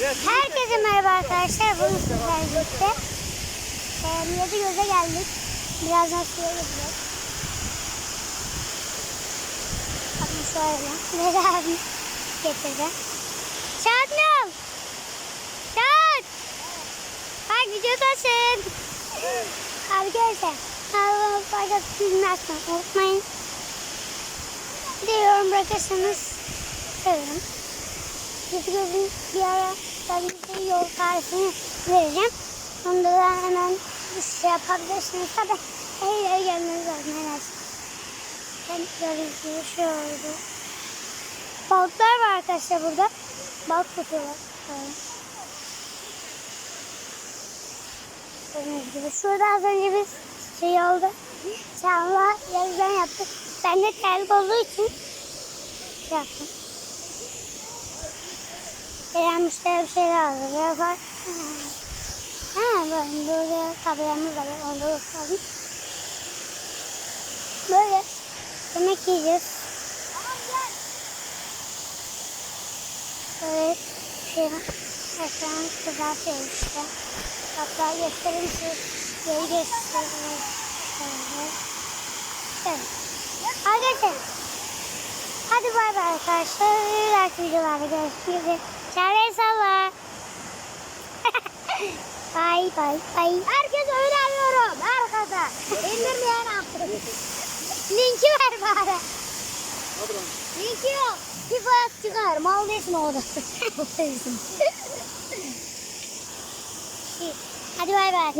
Herkese merhaba arkadaşlar. Bugün sizlerle birlikte Yedi Göz'e geldik. Birazdan suya gideceğiz. Bakın şöyle. Veli abi getirdi. Şahat ne ol? Şahat! Bak videodasın. Arkadaşlar kanalıma fayda bilmezsen unutmayın. Bir de yorum bırakırsanız sevinirim. Yüzü gözün bir ara ben size yol tarifini vereceğim. Onu da hemen şey yapabilirsiniz. Tabi yere gelmeniz lazım herhalde. Ben gördüğünüz gibi şu oldu. Balıklar var arkadaşlar burada. Balık tutuyorlar. Gördüğünüz gibi. Şurada az önce biz şey oldu. Çağla yazıdan yaptık. Ben de terlik olduğu için şey yaptım. Gelen müşteri bir şeyler alıyor. Bak. Ha, böyle, böyle tabelamız var. Onu da gösterdim. Böyle yemek yiyeceğiz. Böyle şey restoran güzel şey işte. Hatta göstereyim size. Yeri göstereyim. Evet. Arkadaşlar. Hadi bay bay arkadaşlar. Dahaki videolarda görüşmek üzere. Çare salla. bay bay bay. Herkes öyle arıyorum. Arkada. İndirmeyen attı. Linki ver bari. Linki yok. Bir fiyat çıkar. Mal değilsin orada. Hadi bay bay.